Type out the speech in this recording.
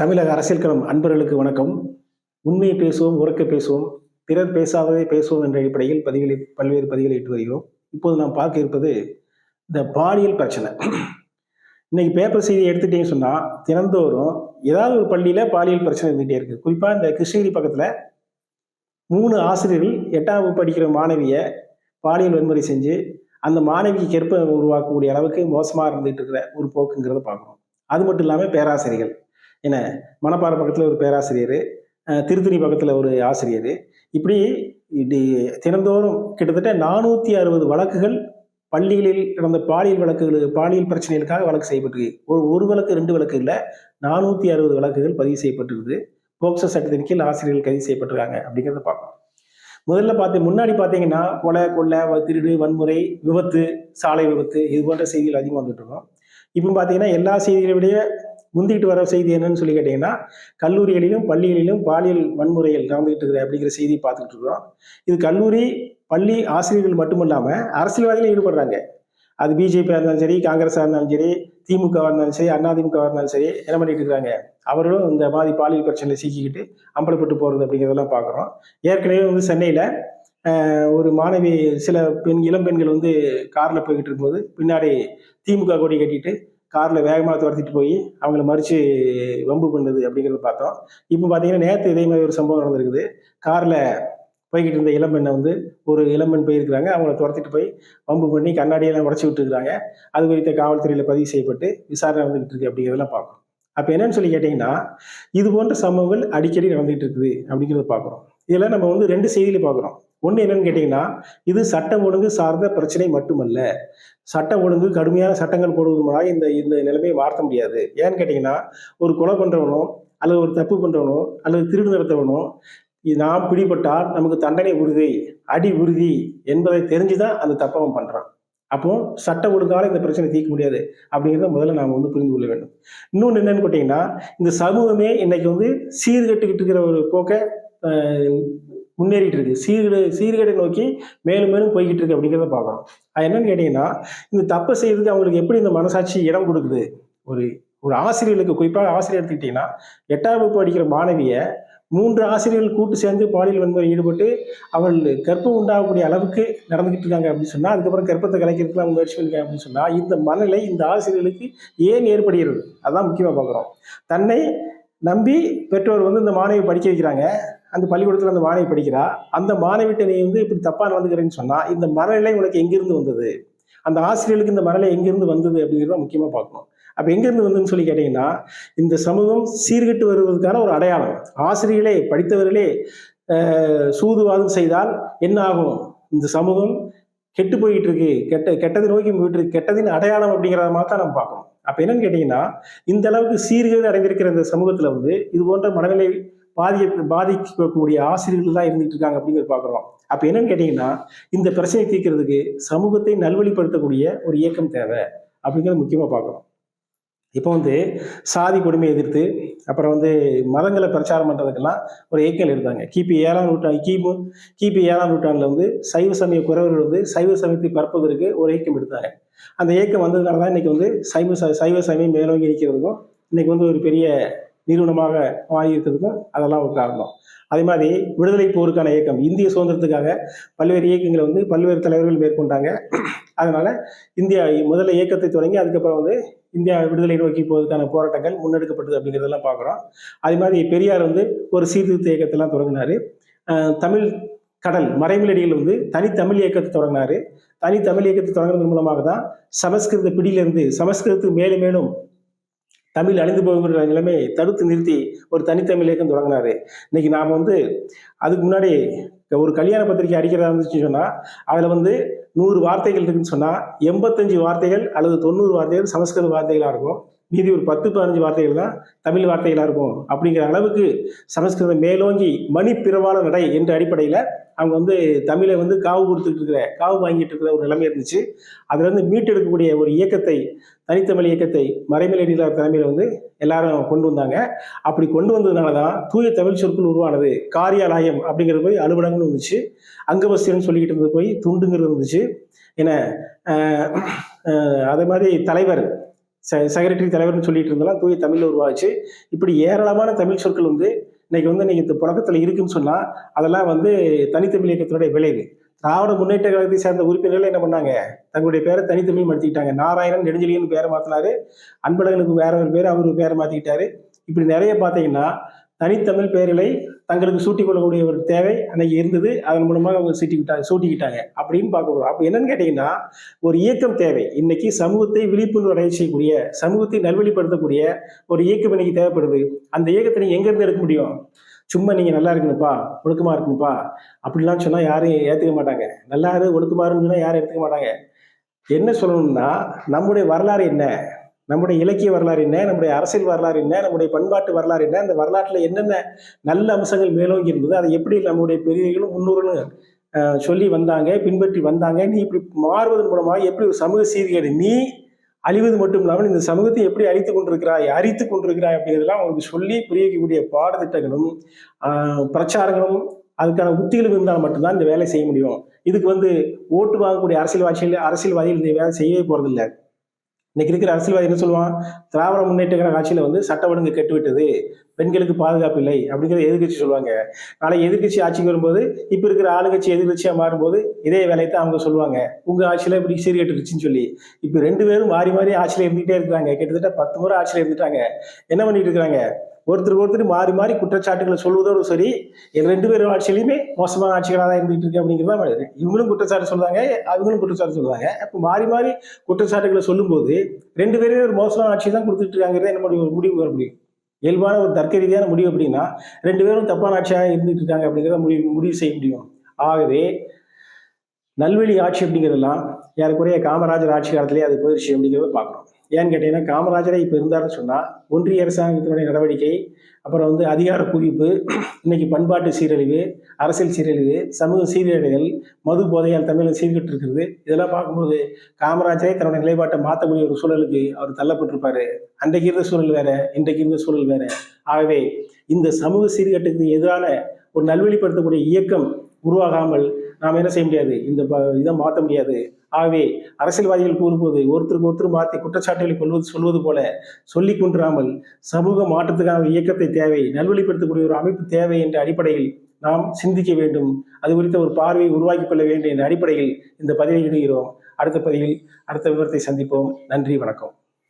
தமிழக அரசியல் களம் அன்பர்களுக்கு வணக்கம். உண்மையை பேசுவோம் உறக்க பேசுவோம் பிறர் பேசாததை பேசுவோம் என்ற அடிப்படையில் பதிவுகளை பல்வேறு பதிவுகளை இட்டு வருகிறோம். இப்போது நாம் பார்க்க இருப்பது இந்த பாலியல் பிரச்சனை. இன்னைக்கு பேப்பர் செய்தி எடுத்துட்டீங்கன்னு சொன்னால் தினந்தோறும் ஏதாவது ஒரு பள்ளியில் பாலியல் பிரச்சனை இருந்துகிட்டே இருக்குது குறிப்பாக இந்த கிருஷ்ணகிரி பக்கத்தில் மூணு ஆசிரியர்கள் எட்டாம் வகுப்பு படிக்கிற மாணவியை பாலியல் வன்முறை செஞ்சு அந்த மாணவிக்கு கெற்ப உருவாக்கக்கூடிய அளவுக்கு மோசமாக இருந்துகிட்டு இருக்கிற ஒரு போக்குங்கிறத பார்க்குறோம். அது மட்டும் இல்லாமல் பேராசிரியர்கள். என்ன மணப்பாறை பக்கத்தில் ஒரு பேராசிரியர் திருத்தணி பக்கத்தில் ஒரு ஆசிரியர். இப்படி இப்படி தினந்தோறும் கிட்டத்தட்ட நானூற்றி அறுபது வழக்குகள் பள்ளிகளில் நடந்த பாலியல் வழக்குகள் பாலியல் பிரச்சனைகளுக்காக வழக்கு செய்யப்பட்டிருக்கு. ஒரு ஒரு வழக்கு ரெண்டு வழக்கு இல்லை நானூற்றி அறுபது வழக்குகள் பதிவு செய்யப்பட்டிருக்குது. போக்சோ சட்டத்தின் கீழ் ஆசிரியர்கள் கைது செய்யப்பட்டிருக்காங்க அப்படிங்கிறத பார்க்கணும் முதல்ல பார்த்து முன்னாடி பார்த்தீங்கன்னா கொலை கொள்ளை வ- திருடு வன்முறை விபத்து சாலை விபத்து இது போன்ற செய்திகள் அதிகமாக வந்துட்டு இருக்கோம். இப்போ பார்த்தீங்கன்னா எல்லா செய்திகளை விட முந்திக்கிட்டு வர செய்தி என்னன்னு சொல்லி கேட்டிங்கன்னா கல்லூரிகளிலும் பள்ளிகளிலும் பாலியல் வன்முறைகள் நடந்துகிட்டு இருக்குது அப்படிங்கிற செய்தி பார்த்துக்கிட்டு இருக்கிறோம். இது கல்லூரி பள்ளி ஆசிரியர்கள் மட்டும் இல்லாமல் அரசியல்வாதிகளும் ஈடுபடுறாங்க. அது பிஜேபியாக இருந்தாலும் சரி காங்கிரஸாக இருந்தாலும் சரி திமுகவாக இருந்தாலும் சரி அதிமுகவாக இருந்தாலும் சரி என்ன பண்ணிட்டு இருக்கிறாங்க? அவர்களும் இந்த மாதிரி பாலியல் பிரச்சனையில் சிக்கிக்கிட்டு அம்பலப்பட்டு போகிறது அப்படிங்கிறதெல்லாம் பார்க்குறோம். ஏற்கனவே வந்து சென்னையில் ஒரு மாணவி சில பெண் இளம் பெண்கள் வந்து காரில் போய்கிட்டு இருக்கும்போது பின்னாடி திமுக கொடி கட்டிட்டு காரில் வேகமாக துரத்திட்டு போய் அவங்கள மறித்து வம்பு பண்ணுது அப்படிங்கிறத பார்த்தோம். இப்போ பார்த்தீங்கன்னா நேற்று இதே மாதிரி ஒரு சம்பவம் நடந்திருக்குது. காரில் போய்கிட்டு இருந்த இளம்பெண்ணை வந்து ஒரு இளம்பெண் போயிருக்கிறாங்க. அவங்கள துரத்திட்டு போய் வம்பு பண்ணி கண்ணாடியெல்லாம் உடச்சி விட்டுருக்காங்க அது குறித்த காவல்துறையில் பதிவு செய்யப்பட்டு விசாரணை நடந்துகிட்டு இருக்கு அப்படிங்கிறதெல்லாம் பார்க்கும் அப்போ என்னன்னு சொல்லி கேட்டிங்கன்னா இது போன்ற சம்பவங்கள் அடிக்கடி நடந்துகிட்டு இருக்குது அப்படிங்கிறத பார்க்குறோம். இதில் நம்ம வந்து ரெண்டு செய்தியில் பார்க்குறோம். ஒன்று என்னன்னு கேட்டிங்கன்னா இது சட்டம் ஒழுங்கு சார்ந்த பிரச்சனை மட்டுமல்ல. சட்டம் ஒழுங்கு கடுமையான சட்டங்கள் போடுவது மூலம் இந்த இந்த நிலைமையை மாற்ற முடியாது. ஏன்னு கேட்டிங்கன்னா ஒரு கொலை பண்ணுறவனோ அல்லது ஒரு தப்பு பண்ணுறவனோ அல்லது திருடு நடத்தவனோ இது நாம் பிடிபட்டால் நமக்கு தண்டனை உறுதி அடி உறுதி என்பதை தெரிஞ்சு தான் அந்த தப்பவன் பண்ணுறான் அப்போ சட்ட ஒழுங்கால இந்த பிரச்சனை தீர்க்க முடியாது அப்படிங்கிறத முதல்ல நாம் வந்து புரிந்து கொள்ள வேண்டும். இன்னொன்று என்னன்னு கேட்டிங்கன்னா இந்த சமூகமே இன்னைக்கு வந்து சீர்கட்டுக்கிட்டு இருக்கிற ஒரு போக்கை முன்னேறிட்டு இருக்கு சீர்கேடு சீர்கேடை நோக்கி மேலும் மேலும் போய்கிட்டு இருக்கு அப்படிங்கிறத பார்க்குறோம் அது என்னன்னு கேட்டிங்கன்னா இந்த தப்பை செய்யறதுக்கு அவங்களுக்கு எப்படி இந்த மனசாட்சி இடம் கொடுக்குது? ஒரு ஒரு ஆசிரியர்களுக்கு குறிப்பாக ஆசிரியர் எடுத்துக்கிட்டிங்கன்னா எட்டாம் வகுப்பு படிக்கிற மாணவியை மூன்று ஆசிரியர்கள் கூட்டு சேர்ந்து பாலியல் வன்முறை ஈடுபட்டு அவள் கர்ப்பம் உண்டாகக்கூடிய அளவுக்கு நடந்துகிட்டு இருக்காங்க அப்படின்னு சொன்னால் அதுக்கப்புறம் கர்ப்பத்தை கலைக்கிறதுக்கு அவங்க முயற்சி பண்ணிருக்காங்க அப்படின்னு சொன்னால் இந்த மனநிலை இந்த ஆசிரியர்களுக்கு ஏன் ஏற்படுகிறது? அதான் முக்கியமாக பார்க்குறோம். தன்னை நம்பி பெற்றோர் வந்து இந்த மாணவி படிக்க வைக்கிறாங்க. அந்த பள்ளிக்கூடத்தில் அந்த மாணவி படிக்கிறா. அந்த மாணவிட்ட நீ வந்து இப்படி தப்பாக நடந்துக்கிறேன்னு சொன்னால் இந்த மனநிலை உனக்கு எங்கிருந்து வந்தது? அந்த ஆசிரியர்களுக்கு இந்த மனநிலை எங்கிருந்து வந்தது அப்படிங்கிறத முக்கியமாக பார்க்கணும். அப்போ எங்கேருந்து வந்ததுன்னு சொல்லி கேட்டிங்கன்னா இந்த சமூகம் சீர்கெட்டு வருவதற்கான ஒரு அடையாளம். ஆசிரியர்களே படித்தவர்களே சூதுவாதம் செய்தால் என்ன ஆகும்? இந்த சமூகம் கெட்டு போயிட்டு இருக்கு. கெட்ட கெட்டதை நோக்கி போயிட்டு இருக்கு. கெட்டதின் அடையாளம் அப்படிங்கிறத மாதிரி தான் நம்ம பார்க்கணும். அப்போ என்னன்னு கேட்டிங்கன்னா இந்த அளவுக்கு சீர்கேடு அடைந்திருக்கிற இந்த சமூகத்தில் வந்து இது போன்ற மனநிலை பாதிய பாதிக்கக்கூடிய ஆசிரியர்கள் தான் இருந்துட்டு இருக்காங்க அப்படிங்கிறத பார்க்குறோம் அப்போ என்னன்னு கேட்டிங்கன்னா இந்த பிரச்சனையை தீர்க்கிறதுக்கு சமூகத்தை நல்வழிப்படுத்தக்கூடிய ஒரு இயக்கம் தேவை அப்படிங்கிறத முக்கியமாக பார்க்குறோம் இப்போ வந்து சாதி கொடுமையை எதிர்த்து அப்புறம் வந்து மதங்களை பிரச்சாரம் பண்ணுறதுக்கெல்லாம் ஒரு இயக்கம் எடுத்தாங்க. கிபி ஏழாம் நூற்றாண்டு கிமு கிபி ஏழாம் நூற்றாண்டில் வந்து சைவ சமய குறவர்கள் வந்து சைவ சமயத்தை பரப்புவதற்கு ஒரு இயக்கம் எடுத்தாங்க. அந்த இயக்கம் வந்ததுனால தான் இன்னைக்கு வந்து சைவ சைவ சமயம் மேலோங்கி நிற்கிறதுக்கும் இன்னைக்கு வந்து ஒரு பெரிய நிறுவனமாக மாறி இருக்கிறதுக்கும் அதெல்லாம் ஒரு காரணம். அதே மாதிரி விடுதலை போருக்கான இயக்கம் இந்திய சுதந்திரத்துக்காக பல்வேறு இயக்கங்களை வந்து பல்வேறு தலைவர்கள் மேற்கொண்டாங்க. அதனால இந்தியா முதல்ல இயக்கத்தை தொடங்கி அதுக்கப்புறம் வந்து இந்தியா விடுதலை நோக்கி போவதற்கான போராட்டங்கள் முன்னெடுக்கப்பட்டது அப்படிங்கிறதெல்லாம் பார்க்குறோம். அதே மாதிரி பெரியார் வந்து ஒரு சீர்திருத்த இயக்கத்தெல்லாம் தொடங்கினார். தமிழ் கடல் மறைமலடியில் வந்து தனித்தமிழ் இயக்கத்தை தொடங்கினார். தனித்தமிழ் இயக்கத்தை தொடங்குறது மூலமாக தான் சமஸ்கிருத பிடியிலிருந்து சமஸ்கிருதத்துக்கு மேலும் மேலும் தமிழ் அழிந்து போகிற நிலைமையை தடுத்து நிறுத்தி ஒரு தனித்தமிழ் இயக்கம் தொடங்கினாரு. இன்னைக்கு நாம் வந்து அதுக்கு முன்னாடி ஒரு கல்யாண பத்திரிக்கை அடிக்கிறதா இருந்துச்சுன்னு சொன்னால் அதில் வந்து நூறு வார்த்தைகள் இருக்குன்னு சொன்னால் எண்பத்தஞ்சு வார்த்தைகள் அல்லது தொண்ணூறு வார்த்தைகள் சமஸ்கிருத வார்த்தைகளாக இருக்கும். மீதி ஒரு பத்து பதினஞ்சு வார்த்தைகள் தான் தமிழ் வார்த்தைகளாக இருக்கும். அப்படிங்கிற அளவுக்கு சமஸ்கிருதம் மேலோங்கி மணி பிறவான நடை என்ற அடிப்படையில் அவங்க வந்து தமிழை வந்து காவு கொடுத்துட்டு இருக்கிற காவு வாங்கிட்டு இருக்கிற ஒரு நிலைமை இருந்துச்சு. அதுலேருந்து மீட்டெடுக்கக்கூடிய ஒரு இயக்கத்தை தனித்தமிழ் இயக்கத்தை மறைமலையடிகளார் தலைமையில் வந்து எல்லாரும் கொண்டு வந்தாங்க. அப்படி கொண்டு வந்ததுனால தான் தூய தமிழ் சொற்கள் உருவானது. காரியாலயம் அப்படிங்கிறது போய் அலுவலகம்னு இருந்துச்சு. அங்கவசியம்னு சொல்லிக்கிட்டு இருந்தது போய் துண்டுங்கிறது இருந்துச்சு. ஏன்னா அதே மாதிரி தலைவர் செக்ரட்டரி தலைவர்னு சொல்லிட்டு இருந்தாலும் தூய தமிழ் உருவாச்சு. இப்படி ஏராளமான தமிழ் சொற்கள் வந்து இன்னைக்கு வந்து இன்னைக்கு இந்த புழக்கத்தில் இருக்குன்னு சொன்னா அதெல்லாம் வந்து தனித்தமிழ் இயக்கத்தினுடைய விளைவு. திராவிட முன்னேற்ற கழகத்தை சேர்ந்த உறுப்பினர்கள் என்ன பண்ணாங்க? தங்களுடைய பேரை தனித்தமிழ் மாற்றிக்கிட்டாங்க நாராயணன் நெடுஞ்செழியன் பேரை மாத்தினாரு. அன்பழகனுக்கு வேற ஒரு பேர் அவரு பேரை மாத்திக்கிட்டாரு. இப்படி நிறைய பார்த்தீங்கன்னா தனித்தமிழ் பெயர்களை தங்களுக்கு சூட்டிக் கொள்ளக்கூடிய ஒரு தேவை அன்னைக்கு இருந்தது. அதன் மூலமாக அவங்க சூட்டிக்கிட்டாங்க சூட்டிக்கிட்டாங்க. அப்படின்னு பார்க்க போகிறோம் அப்போ என்னன்னு கேட்டிங்கன்னா ஒரு இயக்கம் தேவை. இன்னைக்கு சமூகத்தை விழிப்புணர்வு அடைய செய்யக்கூடிய சமூகத்தை நல்வழிப்படுத்தக்கூடிய ஒரு இயக்கம் இன்னைக்கு தேவைப்படுது. அந்த இயக்கத்தை நீங்கள் எங்கேருந்து எடுக்க முடியும்? சும்மா நீங்கள் நல்லா இருக்கணும்ப்பா ஒழுக்கமாக இருக்கணும்ப்பா. அப்படிலாம் சொன்னால் யாரும் ஏற்றுக்க மாட்டாங்க. நல்லா இரு ஒழுக்கமாக இருக்குன்னு சொன்னால் யாரும் எடுத்துக்க மாட்டாங்க. என்ன சொல்லணும்னா நம்முடைய வரலாறு என்ன? நம்முடைய இலக்கிய வரலாறு என்ன நம்முடைய அரசியல் வரலாறு என்ன நம்முடைய பண்பாட்டு வரலாறு என்ன அந்த வரலாற்றில் என்னென்ன நல்ல அம்சங்கள் மேலோங்கி இருந்தது அதை எப்படி நம்முடைய பெரியவர்களும் முன்னோர்களும் சொல்லி வந்தாங்க பின்பற்றி வந்தாங்க நீ இப்படி மாறுவதன் மூலமாக எப்படி ஒரு சமூக சீர்கேடு நீ அழிவது மட்டும் இல்லாமல் இந்த சமூகத்தை எப்படி அழித்து கொண்டிருக்கிறாய் அரித்து கொண்டிருக்கிறாய் அப்படிங்கிறதெல்லாம் அவங்களுக்கு சொல்லி புரிய வைக்கக்கூடிய பாடத்திட்டங்களும் பிரச்சாரங்களும் அதுக்கான உத்திகளும் இருந்தால் மட்டும்தான் இந்த வேலை செய்ய முடியும். இதுக்கு வந்து ஓட்டு வாங்கக்கூடிய அரசியல்வாதிகள் அரசியல்வாதிகள் இந்த வேலை செய்யவே போறதில்லை. இன்னைக்கு இருக்கிற அரசியல்வாதி என்ன சொல்லுவான்? திராவிட முன்னேற்ற கழக ஆட்சியில் வந்து சட்ட ஒழுங்கு கெட்டுவிட்டது பெண்களுக்கு பாதுகாப்பு இல்லை அப்படிங்கிறத எதிர்க்கட்சி சொல்லுவாங்க. நாளை எதிர்க்கட்சி ஆட்சிக்கு வரும்போது இப்போ இருக்கிற ஆளுங்கட்சி எதிர்க்கட்சியாக மாறும்போது இதே வேலையை தான் அவங்க சொல்லுவாங்க. உங்கள் ஆட்சியில் இப்படி சீர்கெட்டுருச்சுன்னு சொல்லி. இப்போ ரெண்டு பேரும் மாறி மாறி ஆட்சியில் இருந்துகிட்டே இருக்கிறாங்க. கிட்டத்தட்ட பத்து முறை ஆட்சியில் இருந்துட்டாங்க. என்ன பண்ணிட்டு இருக்கிறாங்க? ஒருத்தருக்கு ஒருத்தர் மாறி மாறி குற்றச்சாட்டுகளை சொல்வதோடு சரி ரெண்டு பேரும் ஆட்சியிலையுமே மோசமான ஆட்சிகளாக தான் இருந்துட்டு இருக்கு தான் இவங்களும் குற்றச்சாட்டு சொல்றாங்க அவங்களும் குற்றச்சாட்டு சொல்றாங்க. அப்போ மாறி மாறி குற்றச்சாட்டுகளை சொல்லும்போது ரெண்டு பேருமே ஒரு மோசமான ஆட்சி தான் கொடுத்துட்டு இருக்காங்கிறத என்ன முடிவு முடிவு வர முடியும். இயல்பான ஒரு தர்க்க ரீதியான முடிவு அப்படின்னா ரெண்டு பேரும் தப்பான ஆட்சியாக இருந்துட்டு இருக்காங்க அப்படிங்கிறத முடிவு முடிவு செய்ய முடியும். ஆகவே நல்வழி ஆட்சி அப்படிங்கிறதெல்லாம் ஏறக்குறைய காமராஜர் ஆட்சி காலத்திலே அது போயிடுச்சு அப்படிங்கிறத பார்க்குறோம் ஏன்னு கேட்டீங்கன்னா காமராஜரே இப்போ இருந்தாருன்னு சொன்னால் ஒன்றிய அரசாங்கத்தினுடைய நடவடிக்கை அப்புறம் வந்து அதிகார குவிப்பு இன்னைக்கு பண்பாட்டு சீரழிவு அரசியல் சீரழிவு சமூக சீரழிவுகள் மது போதையால் தமிழகம் சீர்கிட்டு இருக்கிறது இதெல்லாம் பார்க்கும்போது காமராஜரே தன்னுடைய நிலைப்பாட்டை மாற்றக்கூடிய ஒரு சூழலுக்கு அவர் தள்ளப்பட்டிருப்பாரு. அன்றைக்கு இருந்த சூழல் வேற இன்றைக்கு இருந்த சூழல் வேற. ஆகவே இந்த சமூக சீர்கட்டுக்கு எதிரான ஒரு நல்வழிப்படுத்தக்கூடிய இயக்கம் உருவாகாமல் நாம் என்ன செய்ய முடியாது? இந்த இதை மாற்ற முடியாது. ஆகவே அரசியல்வாதிகள் கூறும்போது ஒருத்தருக்கு ஒருத்தர் மாற்றி குற்றச்சாட்டுகளை கொள்வது சொல்வது போல சொல்லி கொண்டிராமல் சமூக மாற்றத்துக்கான இயக்கத்தை தேவை நல்வழிப்படுத்தக்கூடிய ஒரு அமைப்பு தேவை என்ற அடிப்படையில் நாம் சிந்திக்க வேண்டும். அது குறித்த ஒரு பார்வையை உருவாக்கி கொள்ள வேண்டும் என்ற அடிப்படையில் இந்த பதிவை இடுகிறோம். அடுத்த பதிவில் அடுத்த விவரத்தை சந்திப்போம். நன்றி வணக்கம்.